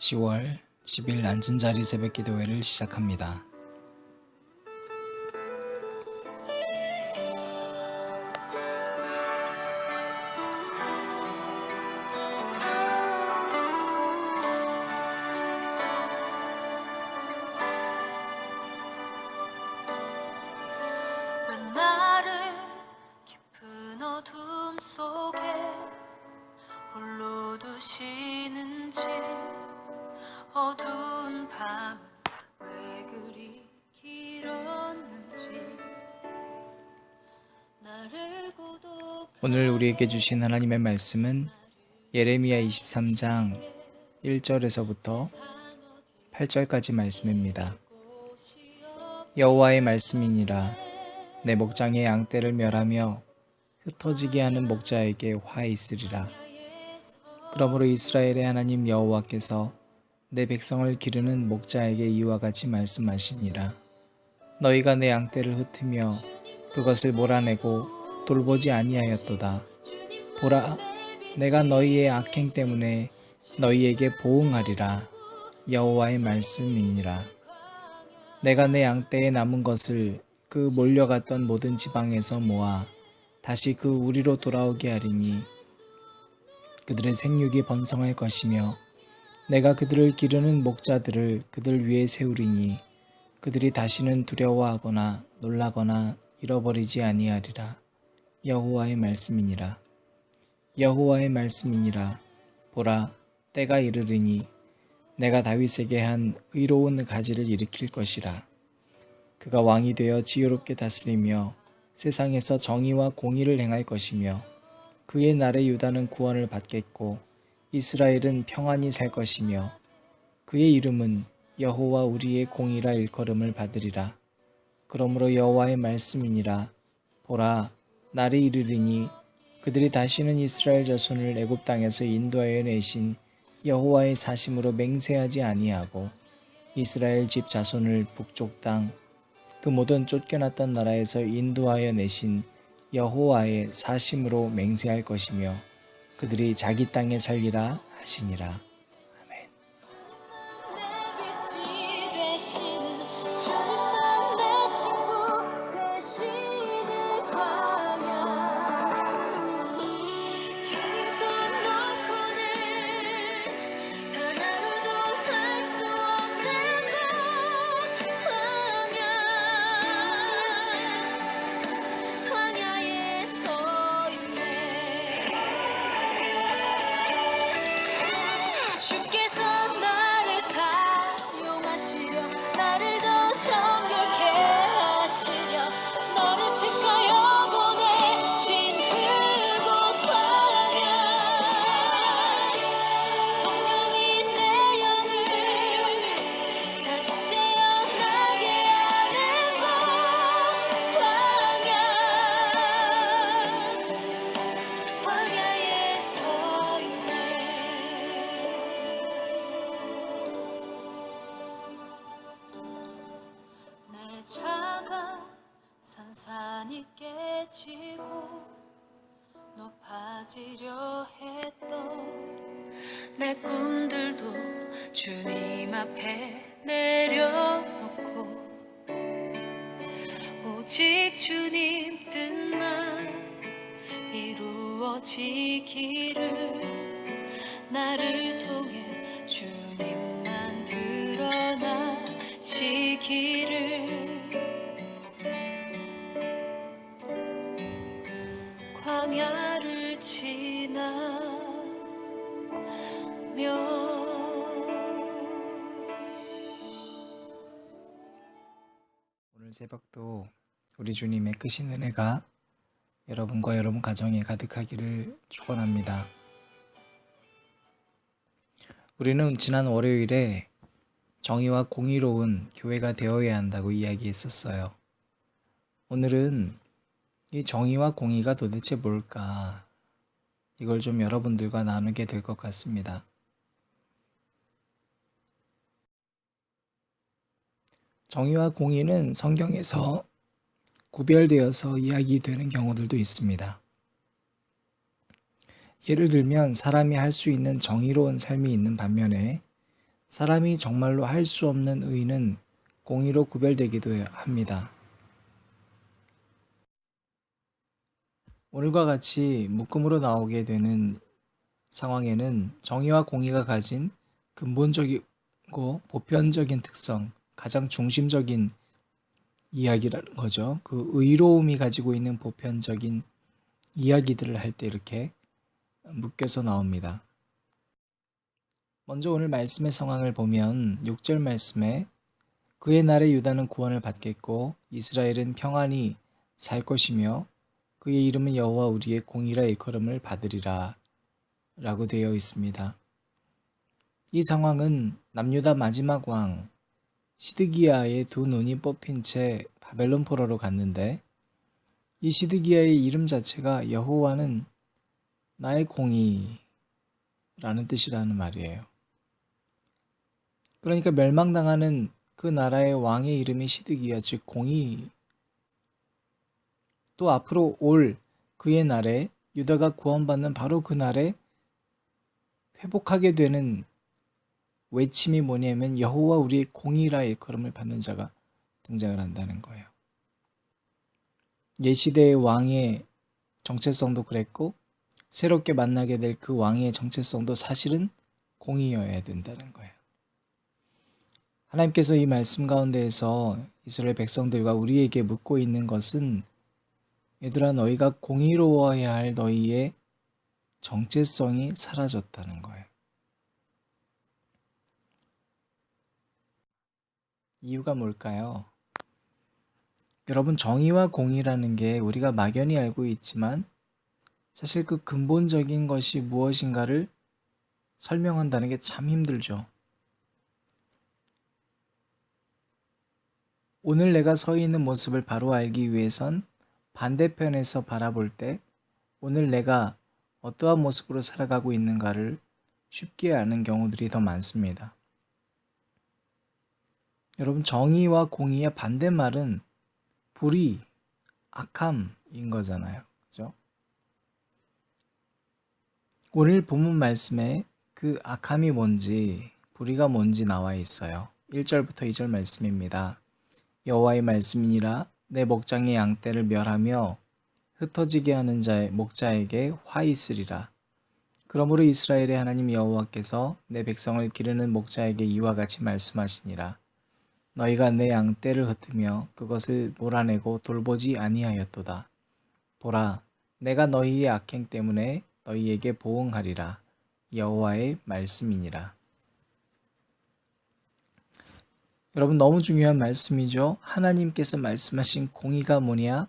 10월 10일 앉은 자리 새벽 기도회를 시작합니다. 오늘 우리에게 주신 하나님의 말씀은 예레미야 23장 1절에서부터 8절까지 말씀입니다. 여호와의 말씀이니라 내 목장의 양떼를 멸하며 흩어지게 하는 목자에게 화 있으리라. 그러므로 이스라엘의 하나님 여호와께서 내 백성을 기르는 목자에게 이와 같이 말씀하시니라. 너희가 내 양떼를 흩으며 그것을 몰아내고 돌보지 아니하였도다. 보라, 내가 너희의 악행 때문에 너희에게 보응하리라. 여호와의 말씀이니라. 내가 내 양떼에 남은 것을 그 몰려갔던 모든 지방에서 모아 다시 그 우리로 돌아오게 하리니 그들의 생육이 번성할 것이며 내가 그들을 기르는 목자들을 그들 위에 세우리니 그들이 다시는 두려워하거나 놀라거나 잃어버리지 아니하리라 여호와의 말씀이니라. 여호와의 말씀이니라. 보라 때가 이르리니 내가 다윗에게 한 의로운 가지를 일으킬 것이라. 그가 왕이 되어 지혜롭게 다스리며 세상에서 정의와 공의를 행할 것이며 그의 날에 유다는 구원을 받겠고 이스라엘은 평안히 살 것이며 그의 이름은 여호와 우리의 공의라 일컬음을 받으리라. 그러므로 여호와의 말씀이니라. 보라 날이 이르리니 그들이 다시는 이스라엘 자손을 애굽 땅에서 인도하여 내신 여호와의 사심으로 맹세하지 아니하고 이스라엘 집 자손을 북쪽 땅 그 모든 쫓겨났던 나라에서 인도하여 내신 여호와의 사심으로 맹세할 것이며 그들이 자기 땅에 살리라 하시니라. 광야를 지나며 오늘 새벽도 우리 주님의 크신 은혜가 여러분과 여러분 가정에 가득하기를 축원합니다. 우리는 지난 월요일에 정의와 공의로운 교회가 되어야 한다고 이야기했었어요. 오늘은 이 정의와 공의가 도대체 뭘까? 이걸 좀 여러분들과 나누게 될 것 같습니다. 정의와 공의는 성경에서 구별되어서 이야기되는 경우들도 있습니다. 예를 들면 사람이 할 수 있는 정의로운 삶이 있는 반면에 사람이 정말로 할 수 없는 의는 공의로 구별되기도 합니다. 오늘과 같이 묶음으로 나오게 되는 상황에는 정의와 공의가 가진 근본적이고 보편적인 특성, 가장 중심적인 이야기라는 거죠. 그 의로움이 가지고 있는 보편적인 이야기들을 할 때 이렇게 묶여서 나옵니다. 먼저 오늘 말씀의 상황을 보면 6절 말씀에 그의 날에 유다는 구원을 받겠고 이스라엘은 평안히 살 것이며 그의 이름은 여호와 우리의 공의라 일컬음을 받으리라 라고 되어 있습니다. 이 상황은 남유다 마지막 왕 시드기야의 두 눈이 뽑힌 채 바벨론 포로로 갔는데 이 시드기야의 이름 자체가 여호와는 나의 공의라는 뜻이라는 말이에요. 그러니까 멸망당하는 그 나라의 왕의 이름이 시드기야 즉 공의 또 앞으로 올 그의 날에 유다가 구원받는 바로 그 날에 회복하게 되는 외침이 뭐냐면 여호와 우리의 공의라 일컬음을 받는 자가 등장을 한다는 거예요. 예시대의 왕의 정체성도 그랬고 새롭게 만나게 될 그 왕의 정체성도 사실은 공의여야 된다는 거예요. 하나님께서 이 말씀 가운데에서 이스라엘 백성들과 우리에게 묻고 있는 것은 얘들아 너희가 공의로워야 할 너희의 정체성이 사라졌다는 거예요. 이유가 뭘까요? 여러분 정의와 공의라는 게 우리가 막연히 알고 있지만 사실 그 근본적인 것이 무엇인가를 설명한다는 게 참 힘들죠. 오늘 내가 서 있는 모습을 바로 알기 위해선 반대편에서 바라볼 때 오늘 내가 어떠한 모습으로 살아가고 있는가를 쉽게 아는 경우들이 더 많습니다. 여러분, 정의와 공의의 반대말은 불의, 악함인 거잖아요. 그죠? 오늘 본문 말씀에 그 악함이 뭔지, 불의가 뭔지 나와 있어요. 1절부터 2절 말씀입니다. 여호와의 말씀이니라 내 목장의 양떼를 멸하며 흩어지게 하는 자의 목자에게 화 있으리라. 그러므로 이스라엘의 하나님 여호와께서 내 백성을 기르는 목자에게 이와 같이 말씀하시니라. 너희가 내 양떼를 흩으며 그것을 몰아내고 돌보지 아니하였도다. 보라, 내가 너희의 악행 때문에 너희에게 보응하리라. 여호와의 말씀이니라. 여러분 너무 중요한 말씀이죠. 하나님께서 말씀하신 공의가 뭐냐?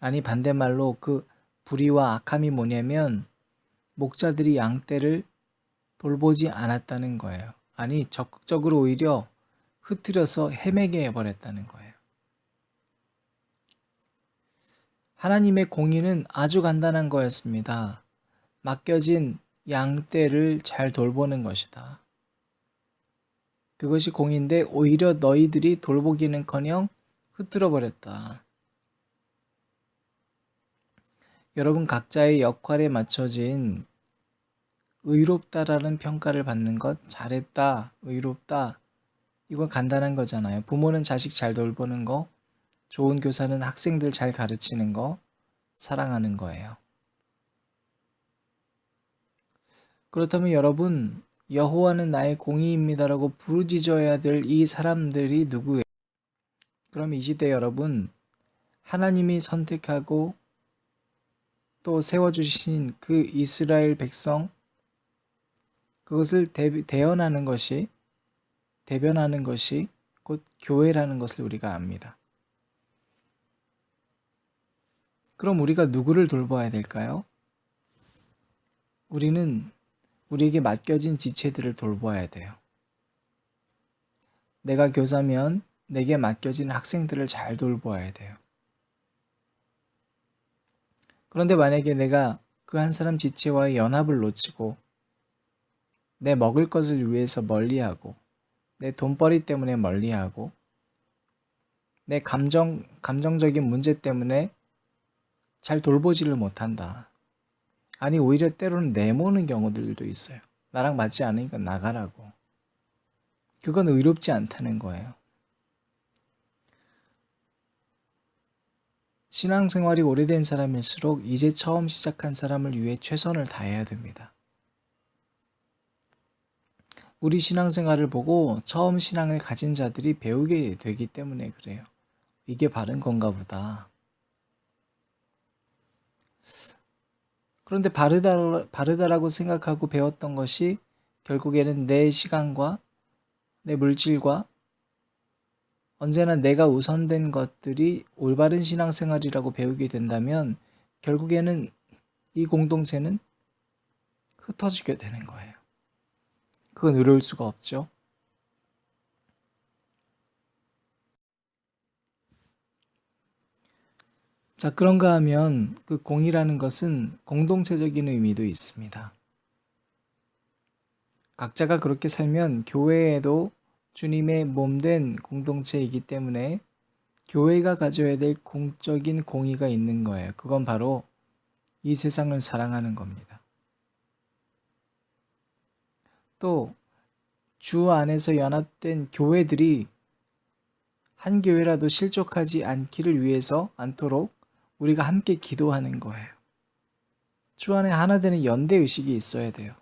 아니 반대말로 그 불의와 악함이 뭐냐면 목자들이 양떼를 돌보지 않았다는 거예요. 아니 적극적으로 오히려 흐트려서 헤매게 해버렸다는 거예요. 하나님의 공의는 아주 간단한 거였습니다. 맡겨진 양떼를 잘 돌보는 것이다. 그것이 공인데 오히려 너희들이 돌보기는커녕 흩뜨려 버렸다. 여러분 각자의 역할에 맞춰진 의롭다라는 평가를 받는 것 잘했다, 의롭다 이건 간단한 거잖아요. 부모는 자식 잘 돌보는 거, 좋은 교사는 학생들 잘 가르치는 거, 사랑하는 거예요. 그렇다면 여러분 여호와는 나의 공의입니다라고 부르짖어야 될 이 사람들이 누구예요? 그럼 이 시대 여러분 하나님이 선택하고 또 세워주신 그 이스라엘 백성 그것을 대, 대연하는 것이 대변하는 것이 곧 교회라는 것을 우리가 압니다. 그럼 우리가 누구를 돌봐야 될까요? 우리는 우리에게 맡겨진 지체들을 돌봐야 돼요. 내가 교사면 내게 맡겨진 학생들을 잘 돌봐야 돼요. 그런데 만약에 내가 그 한 사람 지체와의 연합을 놓치고 내 먹을 것을 위해서 멀리하고 내 돈벌이 때문에 멀리하고 내 감정 감정적인 문제 때문에 잘 돌보지를 못한다. 아니 오히려 때로는 내모는 경우들도 있어요. 나랑 맞지 않으니까 나가라고. 그건 의롭지 않다는 거예요. 신앙생활이 오래된 사람일수록 이제 처음 시작한 사람을 위해 최선을 다해야 됩니다. 우리 신앙생활을 보고 처음 신앙을 가진 자들이 배우게 되기 때문에 그래요. 이게 바른 건가 보다. 그런데 바르다, 바르다라고 생각하고 배웠던 것이 결국에는 내 시간과 내 물질과 언제나 내가 우선된 것들이 올바른 신앙생활이라고 배우게 된다면 결국에는 이 공동체는 흩어지게 되는 거예요. 그건 의로울 수가 없죠. 자, 그런가 하면 그 공이라는 것은 공동체적인 의미도 있습니다. 각자가 그렇게 살면 교회에도 주님의 몸된 공동체이기 때문에 교회가 가져야 될 공적인 공의가 있는 거예요. 그건 바로 이 세상을 사랑하는 겁니다. 또 주 안에서 연합된 교회들이 한 교회라도 실족하지 않기를 위해서 않도록 우리가 함께 기도하는 거예요. 주 안에 하나 되는 연대 의식이 있어야 돼요.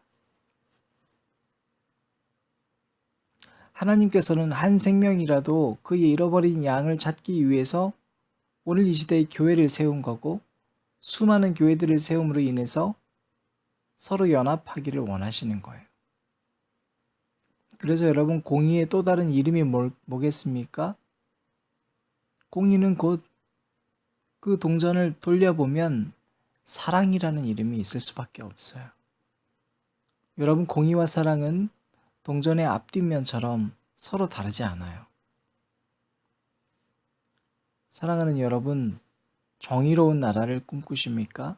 하나님께서는 한 생명이라도 그의 잃어버린 양을 찾기 위해서 오늘 이 시대에 교회를 세운 거고 수많은 교회들을 세움으로 인해서 서로 연합하기를 원하시는 거예요. 그래서 여러분 공의의 또 다른 이름이 뭘, 뭐겠습니까? 공의는 곧 그 동전을 돌려보면 사랑이라는 이름이 있을 수밖에 없어요. 여러분 공의와 사랑은 동전의 앞뒷면처럼 서로 다르지 않아요. 사랑하는 여러분, 정의로운 나라를 꿈꾸십니까?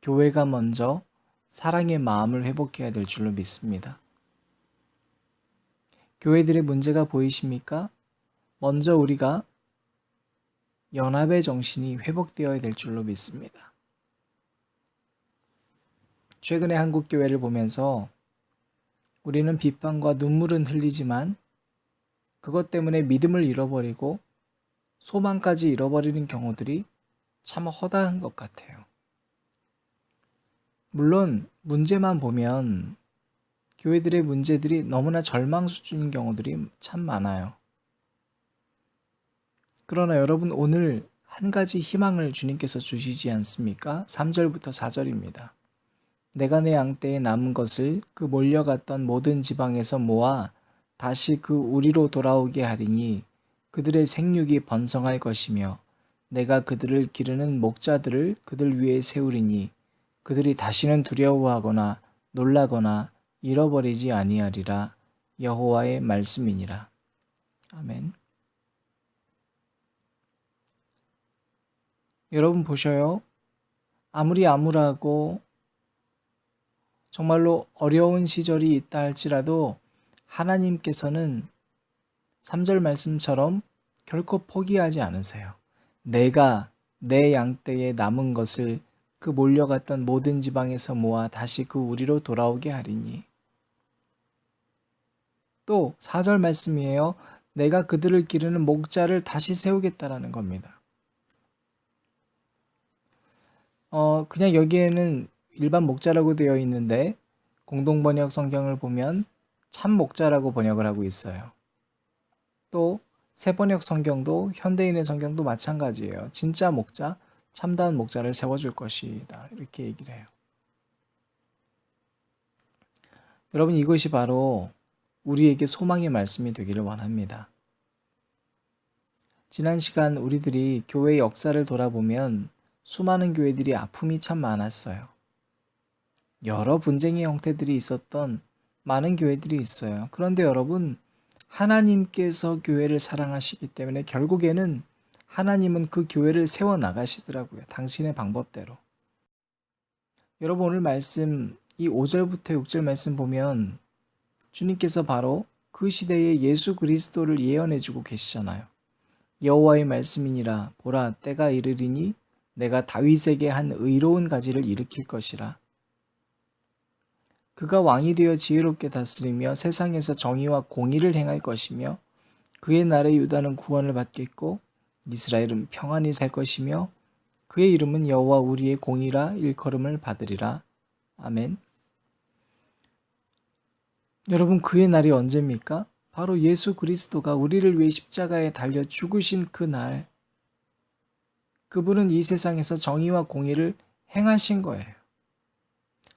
교회가 먼저 사랑의 마음을 회복해야 될 줄로 믿습니다. 교회들의 문제가 보이십니까? 먼저 우리가 연합의 정신이 회복되어야 될 줄로 믿습니다. 최근에 한국 교회를 보면서 우리는 비판과 눈물은 흘리지만 그것 때문에 믿음을 잃어버리고 소망까지 잃어버리는 경우들이 참 허다한 것 같아요. 물론 문제만 보면 교회들의 문제들이 너무나 절망 수준인 경우들이 참 많아요. 그러나 여러분 오늘 한 가지 희망을 주님께서 주시지 않습니까? 3절부터 4절입니다. 내가 내 양떼에 남은 것을 그 몰려갔던 모든 지방에서 모아 다시 그 우리로 돌아오게 하리니 그들의 생육이 번성할 것이며 내가 그들을 기르는 목자들을 그들 위에 세우리니 그들이 다시는 두려워하거나 놀라거나 잃어버리지 아니하리라 여호와의 말씀이니라. 아멘. 여러분 보셔요. 아무리 암울하고 정말로 어려운 시절이 있다 할지라도 하나님께서는 3절 말씀처럼 결코 포기하지 않으세요. 내가 내 양떼에 남은 것을 그 몰려갔던 모든 지방에서 모아 다시 그 우리로 돌아오게 하리니. 또 4절 말씀이에요. 내가 그들을 기르는 목자를 다시 세우겠다라는 겁니다. 어, 그냥 여기에는 일반 목자라고 되어 있는데 공동 번역 성경을 보면 참 목자라고 번역을 하고 있어요. 또새 번역 성경도 현대인의 성경도 마찬가지예요. 진짜 목자, 참다운 목자를 세워줄 것이다. 이렇게 얘기를 해요. 여러분 이것이 바로 우리에게 소망의 말씀이 되기를 원합니다. 지난 시간 우리들이 교회 역사를 돌아보면 수많은 교회들이 아픔이 참 많았어요. 여러 분쟁의 형태들이 있었던 많은 교회들이 있어요. 그런데 여러분, 하나님께서 교회를 사랑하시기 때문에 결국에는 하나님은 그 교회를 세워 나가시더라고요. 당신의 방법대로. 여러분 오늘 말씀 이 5절부터 6절 말씀 보면 주님께서 바로 그 시대에 예수 그리스도를 예언해 주고 계시잖아요. 여호와의 말씀이니라 보라 때가 이르리니 내가 다윗에게 한 의로운 가지를 일으킬 것이라 그가 왕이 되어 지혜롭게 다스리며 세상에서 정의와 공의를 행할 것이며 그의 나라 유다는 구원을 받겠고 이스라엘은 평안히 살 것이며 그의 이름은 여호와 우리의 공의라 일컬음을 받으리라. 아멘. 여러분 그의 날이 언제입니까? 바로 예수 그리스도가 우리를 위해 십자가에 달려 죽으신 그 날. 그분은 이 세상에서 정의와 공의를 행하신 거예요.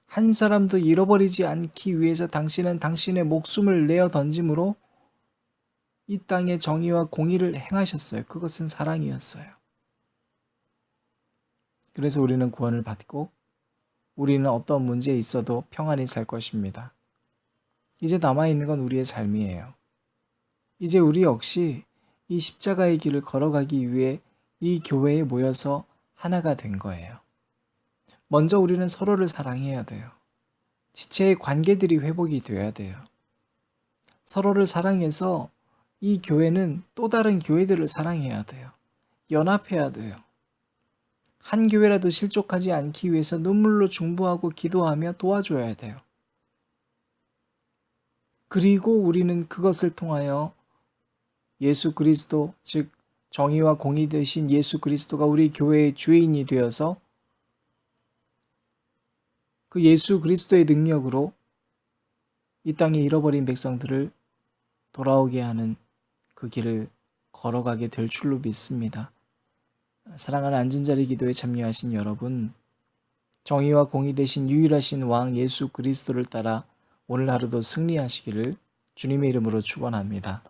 한 사람도 잃어버리지 않기 위해서 당신은 당신의 목숨을 내어 던짐으로 이 땅의 정의와 공의를 행하셨어요. 그것은 사랑이었어요. 그래서 우리는 구원을 받고 우리는 어떤 문제에 있어도 평안히 살 것입니다. 이제 남아있는 건 우리의 삶이에요. 이제 우리 역시 이 십자가의 길을 걸어가기 위해 이 교회에 모여서 하나가 된 거예요. 먼저 우리는 서로를 사랑해야 돼요. 지체의 관계들이 회복이 돼야 돼요. 서로를 사랑해서 이 교회는 또 다른 교회들을 사랑해야 돼요. 연합해야 돼요. 한 교회라도 실족하지 않기 위해서 눈물로 중보하고 기도하며 도와줘야 돼요. 그리고 우리는 그것을 통하여 예수 그리스도, 즉, 정의와 공의 되신 예수 그리스도가 우리 교회의 주인이 되어서 그 예수 그리스도의 능력으로 이 땅에 잃어버린 백성들을 돌아오게 하는 그 길을 걸어가게 될 줄로 믿습니다. 사랑하는 앉은 자리 기도에 참여하신 여러분, 정의와 공의 되신 유일하신 왕 예수 그리스도를 따라 오늘 하루도 승리하시기를 주님의 이름으로 축원합니다.